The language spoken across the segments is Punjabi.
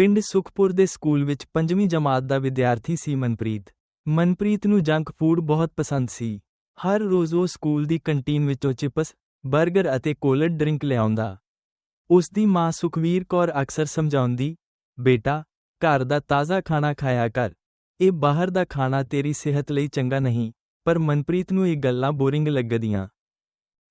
ਪਿੰਡ ਸੁਖਪੁਰ ਦੇ ਸਕੂਲ ਵਿੱਚ ਪੰਜਵੀਂ ਜਮਾਤ ਦਾ ਵਿਦਿਆਰਥੀ ਸੀ ਮਨਪ੍ਰੀਤ। ਮਨਪ੍ਰੀਤ ਨੂੰ ਜੰਕ ਫੂਡ ਬਹੁਤ ਪਸੰਦ ਸੀ। ਹਰ ਰੋਜ਼ ਉਹ ਸਕੂਲ ਦੀ ਕੰਟੀਨ ਵਿੱਚੋਂ ਚਿਪਸ 버ਗਰ ਅਤੇ ਕੋਲਡ ਡਰਿੰਕ ਲਿਆਉਂਦਾ। ਉਸ ਦੀ ਮਾਂ ਸੁਖਵੀਰ ਕੌਰ ਅਕਸਰ ਸਮਝਾਉਂਦੀ, ਬੇਟਾ, ਘਰ ਦਾ ਤਾਜ਼ਾ ਖਾਣਾ ਖਾਇਆ ਕਰ। ਇਹ ਬਾਹਰ ਦਾ ਖਾਣਾ ਤੇਰੀ ਸਿਹਤ ਲਈ ਚੰਗਾ ਨਹੀਂ, ਪਰ ਮਨਪ੍ਰੀਤ ਨੂੰ ਇਹ ਗੱਲਾਂ ਬੋਰਿੰਗ ਲੱਗਦੀਆਂ।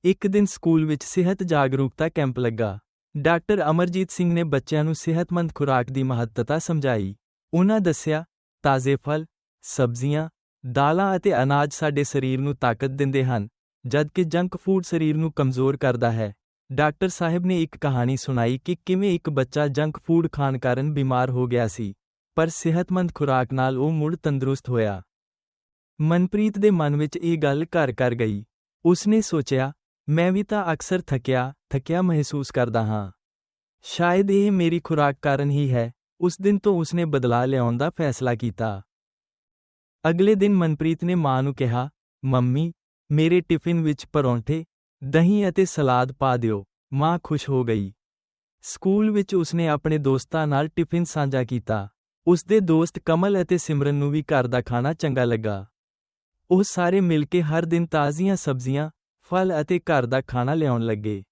ਇੱਕ ਦਿਨ ਸਕੂਲ ਵਿੱਚ ਸਿਹਤ ਜਾਗਰੂਕਤਾ ਕੈਂਪ ਲੱਗਾ। ਡਾਕਟਰ ਅਮਰਜੀਤ ਸਿੰਘ ਨੇ ਬੱਚਿਆਂ ਨੂੰ ਸਿਹਤਮੰਦ ਖੁਰਾਕ ਦੀ ਮਹੱਤਤਾ ਸਮਝਾਈ। ਉਹਨਾਂ ਦੱਸਿਆ, ਤਾਜ਼ੇ ਫਲ, ਸਬਜ਼ੀਆਂ, ਦਾਲਾਂ ਅਤੇ ਅਨਾਜ ਸਾਡੇ ਸਰੀਰ ਨੂੰ ਤਾਕਤ ਦਿੰਦੇ ਹਨ, ਜਦਕਿ ਜੰਕ ਫੂਡ ਸਰੀਰ ਨੂੰ ਕਮਜ਼ੋਰ ਕਰਦਾ ਹੈ। ਡਾਕਟਰ ਸਾਹਿਬ ਨੇ ਇੱਕ ਕਹਾਣੀ ਸੁਣਾਈ ਕਿ ਕਿਵੇਂ ਇੱਕ ਬੱਚਾ ਜੰਕ ਫੂਡ ਖਾਣ ਕਾਰਨ ਬਿਮਾਰ ਹੋ ਗਿਆ ਸੀ, ਪਰ ਸਿਹਤਮੰਦ ਖੁਰਾਕ ਨਾਲ ਉਹ ਮੁੜ ਤੰਦਰੁਸਤ ਹੋਇਆ। ਮਨਪ੍ਰੀਤ ਦੇ ਮਨ ਵਿੱਚ ਇਹ ਗੱਲ ਘਰ ਕਰ ਗਈ। ਉਸਨੇ ਸੋਚਿਆ ਮੈਂ ਵੀ ਤਾਂ ਅਕਸਰ ਥੱਕਿਆ ਥੱਕਿਆ ਮਹਿਸੂਸ ਕਰਦਾ ਹਾਂ। ਸ਼ਾਇਦ ਇਹ ਮੇਰੀ ਖੁਰਾਕ ਕਾਰਨ ਹੀ ਹੈ, ਉਸ ਦਿਨ ਤੋਂ ਉਸਨੇ ਬਦਲਾਅ ਲਿਆਉਣ ਦਾ ਫੈਸਲਾ ਕੀਤਾ। ਅਗਲੇ ਦਿਨ ਮਨਪ੍ਰੀਤ ਨੇ ਮਾਂ ਨੂੰ ਕਿਹਾ, ਮੰਮੀ, ਮੇਰੇ ਟਿਫਿਨ ਵਿੱਚ ਪਰੌਂਠੇ, ਦਹੀਂ ਅਤੇ ਸਲਾਦ ਪਾ ਦਿਓ, ਮਾਂ ਖੁਸ਼ ਹੋ ਗਈ। ਸਕੂਲ ਵਿੱਚ ਉਸਨੇ ਆਪਣੇ ਦੋਸਤਾਂ ਨਾਲ ਟਿਫਿਨ ਸਾਂਝਾ ਕੀਤਾ। ਉਸਦੇ ਦੋਸਤ ਕਮਲ ਅਤੇ ਸਿਮਰਨ ਨੂੰ ਵੀ ਘਰ ਦਾ ਖਾਣਾ ਚੰਗਾ ਲੱਗਾ। ਉਹ ਸਾਰੇ ਮਿਲ ਕੇ ਹਰ ਦਿਨ ਤਾਜ਼ੀਆਂ ਸਬਜ਼ੀਆਂ ਫਲ ਅਤੇ ਘਰ ਦਾ ਖਾਣਾ ਲਿਆਉਣ ਲੱਗੇ।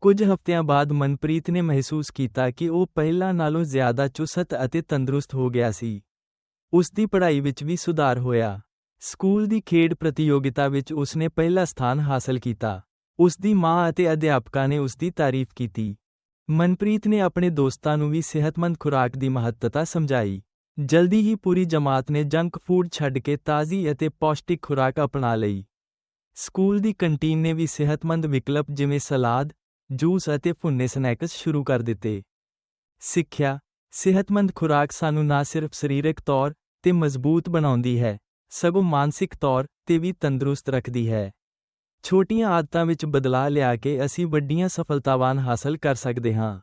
ਕੁਝ ਹਫ਼ਤਿਆਂ ਬਾਅਦ ਮਨਪ੍ਰੀਤ ਨੇ ਮਹਿਸੂਸ ਕੀਤਾ ਕਿ ਉਹ ਪਹਿਲਾਂ ਨਾਲੋਂ ਜ਼ਿਆਦਾ ਚੁਸਤ ਅਤੇ ਤੰਦਰੁਸਤ ਹੋ ਗਿਆ ਸੀ। ਉਸ ਦੀ ਪੜ੍ਹਾਈ ਵਿੱਚ ਵੀ ਸੁਧਾਰ ਹੋਇਆ। ਸਕੂਲ ਦੀ ਖੇਡ ਪ੍ਰਤੀਯੋਗਿਤਾ ਵਿੱਚ ਉਸਨੇ ਪਹਿਲਾ ਸਥਾਨ ਹਾਸਲ ਕੀਤਾ। ਉਸ ਦੀ ਮਾਂ ਅਤੇ ਅਧਿਆਪਕਾਂ ਨੇ ਉਸ ਦੀ ਤਾਰੀਫ ਕੀਤੀ। ਮਨਪ੍ਰੀਤ ਨੇ ਆਪਣੇ ਦੋਸਤਾਂ ਨੂੰ ਵੀ ਸਿਹਤਮੰਦ ਖੁਰਾਕ ਦੀ ਮਹੱਤਤਾ ਸਮਝਾਈ। ਜਲਦੀ ਹੀ ਪੂਰੀ ਜਮਾਤ ਨੇ ਜੰਕ ਫੂਡ ਛੱਡ ਕੇ ਤਾਜ਼ੀ ਅਤੇ ਪੌਸ਼ਟਿਕ ਖੁਰਾਕ ਅਪਣਾ ਲਈ। ਸਕੂਲ ਦੀ ਕੰਟੀਨ ਨੇ ਵੀ ਸਿਹਤਮੰਦ ਵਿਕਲਪ ਜਿਵੇਂ ਸਲਾਦ, ਜੂਸ ਅਤੇ ਭੁੰਨੇ ਸਨੈਕਸ ਸ਼ੁਰੂ ਕਰ ਦਿੱਤੇ। ਸਿੱਖਿਆ, ਸਿਹਤਮੰਦ ਖੁਰਾਕ ਸਾਨੂੰ ਨਾ ਸਿਰਫ ਸਰੀਰਕ ਤੌਰ ਤੇ ਮਜ਼ਬੂਤ ਬਣਾਉਂਦੀ ਹੈ, ਸਗੋਂ ਮਾਨਸਿਕ ਤੌਰ ਤੇ ਵੀ ਤੰਦਰੁਸਤ ਰੱਖਦੀ ਹੈ। ਛੋਟੀਆਂ ਆਦਤਾਂ ਵਿੱਚ ਬਦਲਾਅ ਲਿਆ ਕੇ ਅਸੀਂ ਵੱਡੀਆਂ ਸਫਲਤਾਵਾਨ ਹਾਸਲ ਕਰ ਸਕਦੇ ਹਾਂ।